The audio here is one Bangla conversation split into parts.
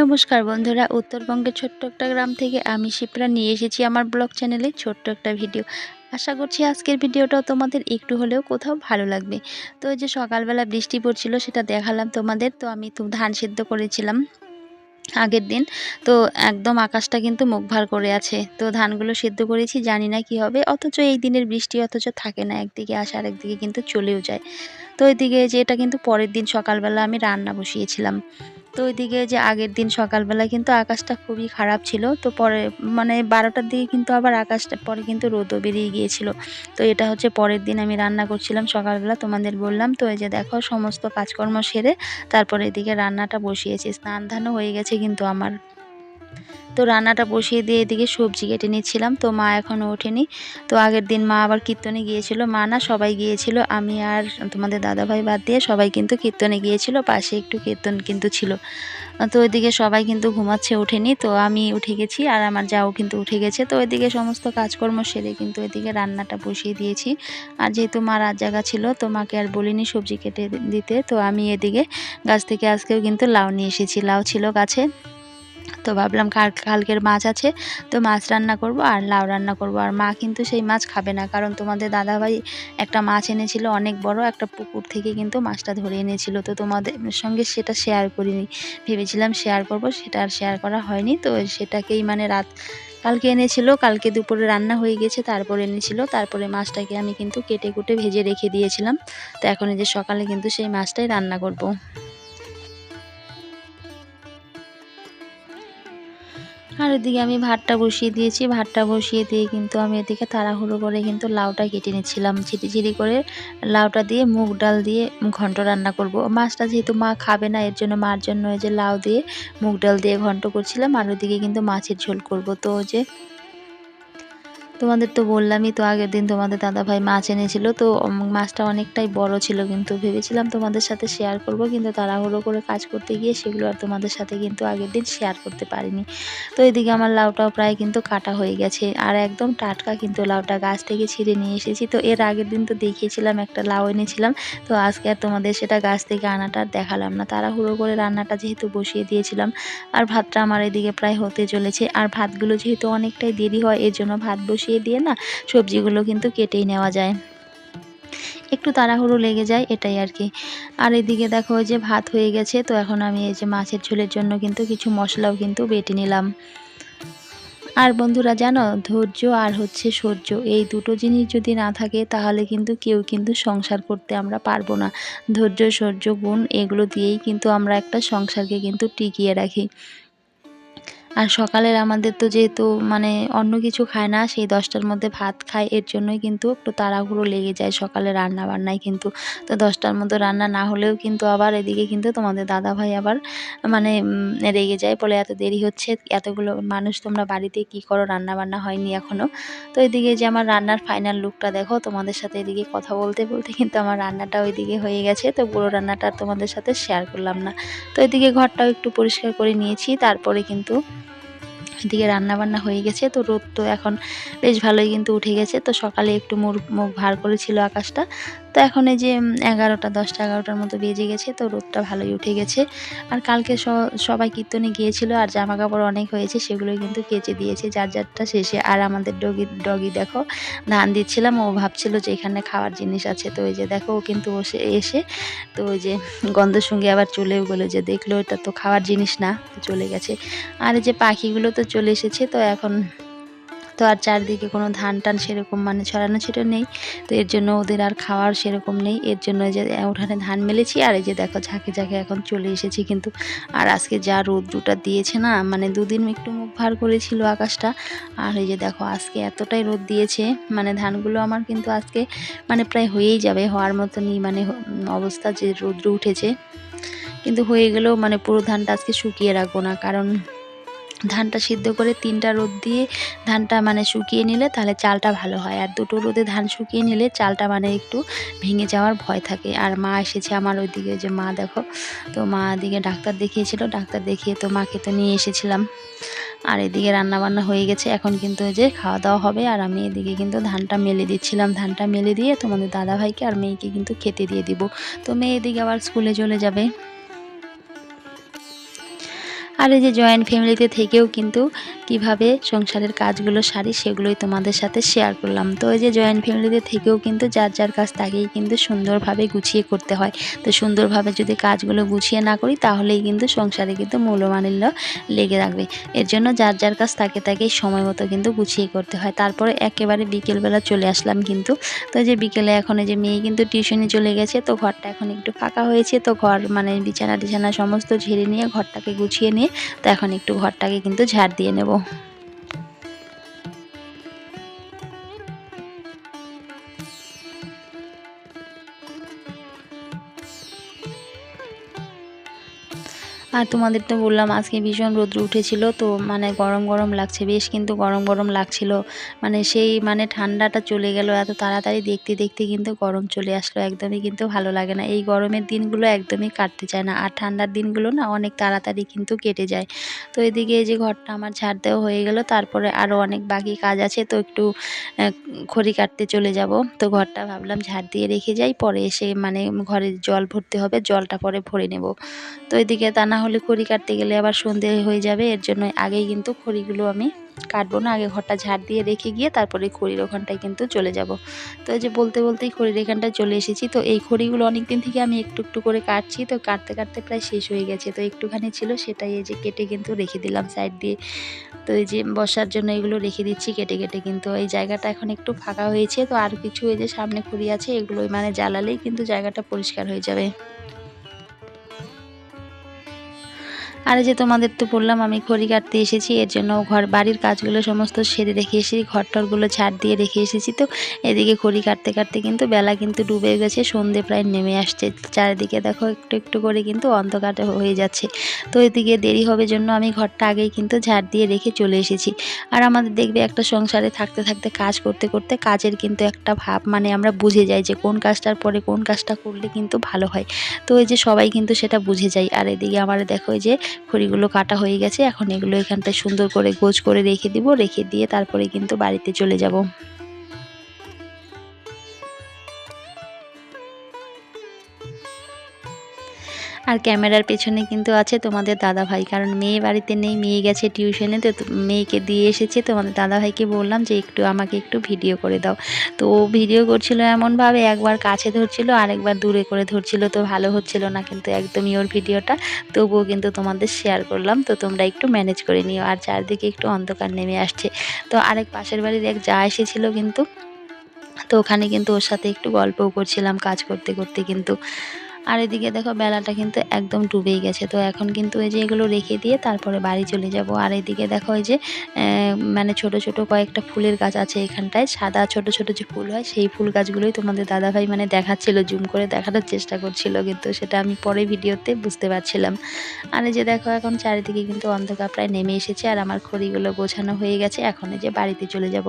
নমস্কার বন্ধুরা, উত্তরবঙ্গের ছোট্ট একটা গ্রাম থেকে আমি শিপ্রা নিয়ে এসেছি আমার ব্লগ চ্যানেলে ছোট্ট একটা ভিডিও। আশা করছি আজকের ভিডিওটাও তোমাদের একটু হলেও কোথাও ভালো লাগবে। তো যে সকালবেলা বৃষ্টি পড়ছিল, সেটা দেখালাম তোমাদের। তো আমি তো ধান সিদ্ধ করেছিলাম আগের দিন। তো একদম আকাশটা কিন্তু মুখ ভার করে আছে। তো ধানগুলো সিদ্ধ করেছি, জানি না কি হবে। অথচ এই দিনের বৃষ্টি অথচ থাকে না, একদিকে আসে আর একদিকে কিন্তু চলেও যায়। তো ওইদিকে যে এটা কিন্তু পরের দিন সকালবেলা আমি রান্না বসিয়েছিলাম। তো ওইদিকে যে আগের দিন সকালবেলা কিন্তু আকাশটা খুবই খারাপ ছিল। তো পরে মানে বারোটার দিকে কিন্তু আবার আকাশটা, পরে কিন্তু রোদও বেরিয়ে গিয়েছিল। তো এটা হচ্ছে পরের দিন আমি রান্না করছিলাম সকালবেলা, তোমাদের বললাম। তো এই যে দেখো, সমস্ত কাজকর্ম সেরে তারপরে এদিকে রান্নাটা বসিয়েছি। স্নান ধানও হয়ে গেছে কিন্তু আমার। তো রান্নাটা বসিয়ে দিয়ে এদিকে সবজি কেটে নিচ্ছিলাম, তো মা এখনও ওঠেনি। তো আগের দিন মা আবার কীর্তনে গিয়েছিল। মা না, সবাই গিয়েছিল। আমি আর তোমাদের দাদাভাই বাদ দিয়ে সবাই কিন্তু কীর্তনে গিয়েছিল। পাশে একটু কীর্তন কিন্তু ছিল। তো ওইদিকে সবাই কিন্তু ঘুমাচ্ছে ওঠেনি, তো আমি উঠে গেছি আর আমার যাও কিন্তু উঠে গেছে। তো ওইদিকে সমস্ত কাজকর্ম সেরে কিন্তু ওইদিকে রান্নাটা বসিয়ে দিয়েছি। আর যেহেতু মা রাত জায়গা ছিল, তো মাকে আর বলিনি সবজি কেটে দিতে। তো আমি এদিকে গাছ থেকে আজকেও কিন্তু লাউ নিয়ে এসেছি। লাউ ছিল গাছে। তো ভাবলাম কাল, কালকের মাছ আছে, তো মাছ রান্না করব আর লাউ রান্না করব। আর মা কিন্তু সেই মাছ খাবে না, কারণ তোমাদের দাদাভাই একটা মাছ এনেছিল অনেক বড়, একটা পুকুর থেকে কিন্তু মাছটা ধরে এনেছিল। তো তোমাদের সঙ্গে সেটা শেয়ার করিনি, ভেবেছিলাম শেয়ার করব, সেটা আর শেয়ার করা হয়নি। তো সেটাকেই মানে রাত, কালকে এনেছিল, কালকে দুপুরে রান্না হয়ে গেছে, তারপর এনেছিল, তারপরে মাছটাকে আমি কিন্তু কেটে কুটে ভেজে রেখে দিয়েছিলাম। তো এখন এই যে সকালে কিন্তু সেই মাছটাই রান্না করব। আর এদিকে আমি ভাতটা বসিয়ে দিয়েছি। ভাতটা বসিয়ে দিয়ে কিন্তু আমি এদিকে তাড়াহুড়ো করে কিন্তু লাউটা কেটে নিচ্ছিলাম। ছিটি করে লাউটা দিয়ে, মুগ ডাল দিয়ে ঘন্ট রান্না করব। মাছটা যেহেতু মা খাবে না, এর জন্য মার জন্য ওই যে লাউ দিয়ে মুগ ডাল দিয়ে ঘন্ট করছিলাম। আর ওদিকে কিন্তু মাছের ঝোল করব। তো যে তোমাদের তো বললামই তো আগের দিন তোমাদের দাদাভাই মাছ এনেছিল, তো মাছটা অনেকটাই বড় ছিল কিন্তু ভেবেছিলাম তোমাদের সাথে শেয়ার করব কিন্তু তাড়াহুড়ো করে কাজ করতে গিয়ে সেগুলো আর তোমাদের সাথে কিন্তু আগের দিন শেয়ার করতে পারিনি। তো এদিকে আমার লাউটাও প্রায় কিন্তু কাটা হয়ে গেছে আর একদম টাটকা কিন্তু লাউটা গাছ থেকে ছিঁড়ে নিয়ে এসেছি। তো এর আগের দিন তো দেখিয়েছিলাম একটা লাউ এনেছিলাম, তো আজকে আর তোমাদের সেটা গাছ থেকে আনাটা দেখালাম না। তাড়াহুড়ো করে রান্নাটা যেহেতু বসিয়ে দিয়েছিলাম আর ভাতটা আমার এদিকে প্রায় হতে চলেছে আর ভাতগুলো যেহেতু অনেকটাই দেরি হয় এর জন্য ভাত বসিয়ে বসিয়ে দিয়ে না সবজিগুলো কিন্তু কেটেই নেওয়া যায়। একটু তাড়াহুড়ো লেগে যায় এটাই আর কি। আর এদিকে দেখো যে ভাত হয়ে গেছে, তো এখন আমি এই যে মাছের ঝোলের জন্য কিন্তু কিছু মশলাও কিন্তু বেটে নিলাম। আর বন্ধুরা জানো, ধৈর্য আর হচ্ছে সহ্য, এই দুটো জিনিস যদি না থাকে তাহলে কিন্তু কেউ কিন্তু সংসার করতে আমরা পারব না। ধৈর্য, সহ্য, গুণ, এগুলো দিয়েই কিন্তু আমরা একটা সংসারকে কিন্তু টিকিয়ে রাখি। আর সকালের আমাদের তো যেহেতু মানে অন্য কিছু খায় না, সেই দশটার মধ্যে ভাত খায়, এর জন্যই কিন্তু একটু তাড়াহুড়ো লেগে যায় সকালে রান্না বান্নায় কিন্তু। তো দশটার মধ্যে রান্না না হলেও কিন্তু আবার এদিকে কিন্তু তোমাদের দাদা ভাই আবার মানে রেগে যায়, বলে এত দেরি হচ্ছে, এতগুলো মানুষ তোমরা বাড়িতে কি করো রান্না বান্না হয়নি এখনও তো এদিকে যে আমার রান্নার ফাইনাল লুকটা দেখো, তোমাদের সাথে এদিকে কথা বলতে বলতে কিন্তু আমার রান্নাটা ওইদিকে হয়ে গেছে, তো পুরো রান্নাটা তোমাদের সাথে শেয়ার করলাম না। তো এদিকে ঘরটাও একটু পরিষ্কার করে নিয়েছি, তারপরে কিন্তু এদিকে রান্নাবান্না হয়ে গেছে, তো রোদ তো এখন বেশ ভালোই কিন্তু উঠে গেছে। তো সকালে একটু মুখ মুখ ভার করেছিল আকাশটা তো এখন এই যে এগারোটা, দশটা, এগারোটার মতো বেজে গেছে, তো রোদটা ভালোই উঠে গেছে। আর কালকে সবাই কীর্তনে গিয়েছিল আর জামা কাপড় অনেক হয়েছে সেগুলো কিন্তু কেচে দিয়েছে যার যারটা শেষে। আর আমাদের ডগি ডগি দেখো, ধান দিচ্ছিলাম, ও ভাবছিল যে এখানে খাওয়ার জিনিস আছে। তো ওই যে দেখো, ও কিন্তু বসে, এসে তো ওই যে গন্ধের সঙ্গে আবার চলেও গেলো যে দেখল এটা তো খাওয়ার জিনিস না চলে গেছে। আর এই যে পাখিগুলো তো চলে এসেছে, তো এখন তো আর চারদিকে কোনো ধান টান সেরকম মানে ছড়ানো ছিটো নেই। তো এর জন্য ওদের আর খাওয়ার সেরকম নেই। এর জন্য যে উঠানে ধান মেলেছি। আর এই যে দেখো, ঝাঁকে ঝাঁকে এখন চলে এসেছি কিন্তু। আর আজকে যা রোদ দুটা দিয়েছে না মানে দুদিন একটু মুখ ভার করেছিল আকাশটা। আর এই যে দেখো, আজকে এতটাই রোদ দিয়েছে। মানে ধানগুলো আমার কিন্তু আজকে মানে প্রায় হয়েই যাবে। হওয়ার মতনই মানে অবস্থা যে রৌদ্র উঠেছে। কিন্তু হয়ে গেলেও মানে পুরো ধানটা আজকে শুকিয়ে রাখব না। কারণ ধানটা সিদ্ধ করে তিনটা রোদ দিয়ে ধানটা মানে শুকিয়ে নিলে তাহলে চালটা ভালো হয়। আর দুটো রোদে ধান শুকিয়ে নিলে চালটা মানে একটু ভেঙে যাওয়ার ভয় থাকে। আর মা এসেছে আমার ওইদিকে যে মা দেখো, তো মা দিকে ডাক্তার দেখিয়েছিল। ডাক্তার দেখিয়ে তো মাকে তো নিয়ে এসেছিলাম। আর এদিকে রান্নাবান্না হয়ে গেছে। এখন কিন্তু যে খাওয়া দাওয়া হবে। আর আমি এদিকে কিন্তু ধানটা মেলে দিচ্ছিলাম। ধানটা মেলে দিয়ে তোমাদের দাদা ভাইকে আর মেয়েকে কিন্তু খেতে দিয়ে দিব। তো মেয়ে এদিকে আবার স্কুলে চলে যাবে। আর এই যে জয়েন্ট ফ্যামিলিতে থেকেও কিন্তু কীভাবে সংসারের কাজগুলো সারি সেগুলোই তোমাদের সাথে শেয়ার করলাম। তো এই যে জয়েন্ট ফ্যামিলিতে থেকেও কিন্তু যার যার কাজ তাকেই কিন্তু সুন্দরভাবে গুছিয়ে করতে হয়। তো সুন্দরভাবে যদি কাজগুলো গুছিয়ে না করি তাহলেই কিন্তু সংসারে কিন্তু মূল্যমানিল্য লেগে থাকবে। এর জন্য যার যার কাজ তাকে তাকেই সময় মতো কিন্তু গুছিয়ে করতে হয়। তারপরে একেবারে বিকেলবেলা চলে আসলাম কিন্তু। তো যে বিকেলে এখন যে মেয়ে কিন্তু টিউশনে চলে গেছে, তো ঘরটা এখন একটু ফাঁকা হয়েছে। তো ঘর মানে বিছানা টিছানা সমস্ত ঝেড়ে নিয়ে ঘরটাকে গুছিয়ে নিয়ে, তো এখন একটু ঘরটাকে কিন্তু ঝাড় দিয়ে নেব। video. আর তোমাদের তো বললাম, আজকে ভীষণ রৌদ্র উঠেছিল, তো মানে গরম গরম লাগছে, বেশ কিন্তু গরম গরম লাগছিল। মানে সেই মানে ঠান্ডাটা চলে গেল, এত তাড়াতাড়ি দেখতে দেখতে কিন্তু গরম চলে আসলো, একদমই কিন্তু ভালো লাগে না। এই গরমের দিনগুলো একদমই কাটতে চায় না, আর ঠান্ডার দিনগুলো না অনেক তাড়াতাড়ি কিন্তু কেটে যায়। তো এদিকে এই যে ঘরটা আমার ঝাড় দেওয়া হয়ে গেল, তারপরে আরও অনেক বাকি কাজ আছে, তো একটু খড়ি কাটতে চলে যাব। তো ঘরটা ভাবলাম ঝাড় দিয়ে রেখে যাই, পরে এসে মানে ঘরে জল ভরতে হবে, জলটা পরে ভরে নেব। তো এদিকে তা না হলে খড়ি কাটতে গেলে আবার সন্ধে হয়ে যাবে, এর জন্য আগেই কিন্তু খড়িগুলো আমি কাটবো না, আগে ঘরটা ঝাড় দিয়ে রেখে গিয়ে তারপরে খড়ির ওখানটায় কিন্তু চলে যাব। তো যে বলতে বলতেই খড়ির এখানটায় চলে এসেছি, তো এই খড়িগুলো অনেক দিন থেকে আমি একটু একটু করে কাটছি, তো কাটতে কাটতে প্রায় শেষ হয়ে গেছে, তো একটুখানি ছিল সেটাই এই যে কেটে কিন্তু রেখে দিলাম সাইড দিয়ে। তো এই যে বসার জন্য এগুলো রেখে দিচ্ছি, কেটে কেটে কিন্তু এই জায়গাটা এখন একটু ফাঁকা হয়েছে, তো আর কিছু এই যে সামনে খড়ি আছে এগুলো মানে জ্বালালেই কিন্তু জায়গাটা পরিষ্কার হয়ে যাবে। আর যে তোমাদের তো বললাম, আমি খড়ি কাটতে এসেছি, এর জন্য ঘর, বাড়ির কাজগুলো সমস্ত সেরে রেখে এসেছি ঘর টরগুলো ঝাড় দিয়ে রেখে এসেছি তো। এদিকে খড়ি কাটতে কাটতে কিন্তু বেলা কিন্তু ডুবে গেছে, সন্ধে প্রায় নেমে আসছে। চারিদিকে দেখো একটু একটু করে কিন্তু অন্ধকার হয়ে যাচ্ছে। তো এদিকে দেরি হবে জন্য আমি ঘরটা আগেই কিন্তু ঝাড় দিয়ে রেখে চলে এসেছি। আর আমাদের দেখবে একটা সংসারে থাকতে থাকতে কাজ করতে করতে কাজের কিন্তু একটা ভাব মানে আমরা বুঝে যাই যে কোন কাজটার পরে কোন কাজটা করলে কিন্তু ভালো হয়। তো এই যে সবাই কিন্তু সেটা বুঝে যায়। আর এদিকে আমার দেখো যে খড়িগুলো কাটা হয়ে গেছে। এখন এগুলো এখানটায় সুন্দর করে গোছ করে রেখে দিব। রেখে দিয়ে তারপরে কিন্তু বাড়িতে চলে যাব। আর ক্যামেরার পেছনে কিন্তু আছে তোমাদের দাদা ভাই কারণ মেয়ে বাড়িতে নেই, মেয়ে গেছে টিউশনে, তো মেয়েকে দিয়ে এসেছে। তোমাদের দাদা ভাইকে বললাম যে একটু আমাকে একটু ভিডিও করে দাও। তো ভিডিও করছিল এমনভাবে, একবার কাছে ধরছিল, আরেকবার দূরে করে ধরছিল, তো ভালো হচ্ছিল না কিন্তু একদমই ওর ভিডিওটা। তবুও কিন্তু তোমাদের শেয়ার করলাম, তো তোমরা একটু ম্যানেজ করে নিও। আর চারদিকে একটু অন্ধকার নেমে আসছে। তো আরেক পাশের বাড়ির এক যা এসেছিল কিন্তু, তো ওখানে কিন্তু ওর সাথে একটু গল্পও করছিলাম কাজ করতে করতে কিন্তু। আর এদিকে দেখো বেলাটা কিন্তু একদম ডুবেই গেছে। তো এখন কিন্তু এই যে এগুলো রেখে দিয়ে তারপরে বাড়ি চলে যাব। আর এদিকে দেখো এই যে মানে ছোট ছোট কয়েকটা ফুলের গাছ আছে এখানটায়। সাদা ছোট ছোট যে ফুল হয় সেই ফুল গাছগুলোই তোমাদের দাদাভাই মানে দেখাচ্ছিল, জুম করে দেখানোর চেষ্টা করছিল কিন্তু সেটা আমি পরে ভিডিওতে বুঝতে পারছিলাম। আর এই যে দেখো এখন চারিদিকে কিন্তু অন্ধকার প্রায় নেমে এসেছে আর আমার খড়িগুলো গোছানো হয়ে গেছে। এখন এই যে বাড়িতে চলে যাব।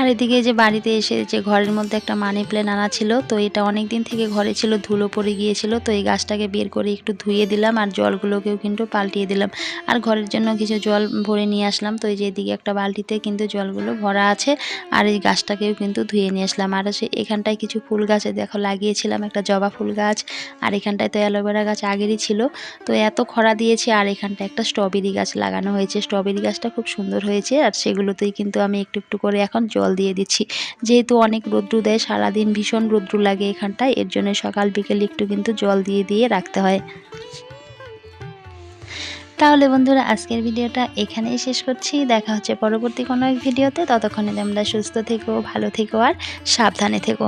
আর এদিকে যে বাড়িতে এসে যে ঘরের মধ্যে একটা মানি প্ল্যান আনা ছিল, তো এটা অনেক দিন থেকে ঘরে ছিল, ধুলো পড়ে গিয়েছিল, তো এই গাছটাকে বের করে একটু ধুয়ে দিলাম আর জলগুলোকেও কিন্তু পাল্টিয়ে দিলাম। আর ঘরের জন্য কিছু জল ভরে নিয়ে আসলাম, তো এই যে এদিকে একটা বালতিতে কিন্তু জলগুলো ভরা আছে আর এই গাছটাকেও কিন্তু ধুয়ে নিয়ে আসলাম। আর সে এখানটায় কিছু ফুল গাছে দেখো লাগিয়েছিলাম, একটা জবা ফুল গাছ আর এখানটায় তো অ্যালোভেরা গাছ আগেরই ছিল, তো এত খরা দিয়েছে আর এখানটায় একটা স্ট্রবেরি গাছ লাগানো হয়েছে। স্ট্রবেরি গাছটা খুব সুন্দর হয়েছে আর সেগুলোতেই কিন্তু আমি একটু একটু করে এখন জল দিয়ে দিচ্ছি। যেহেতু অনেক রৌদ্র দেয়, সারাদিন ভীষণ রৌদ্র লাগে এখানটায়, এর জন্য সকাল বিকেল একটু কিন্তু জল দিয়ে দিয়ে রাখতে হয়। তাহলে বন্ধুরা, আজকের ভিডিওটা এখানেই শেষ করছি। দেখা হচ্ছে পরবর্তী কোনো এক ভিডিওতে। ততক্ষণে তোমরা সুস্থ থেকো, ভালো থেকো আর সাবধানে থেকো।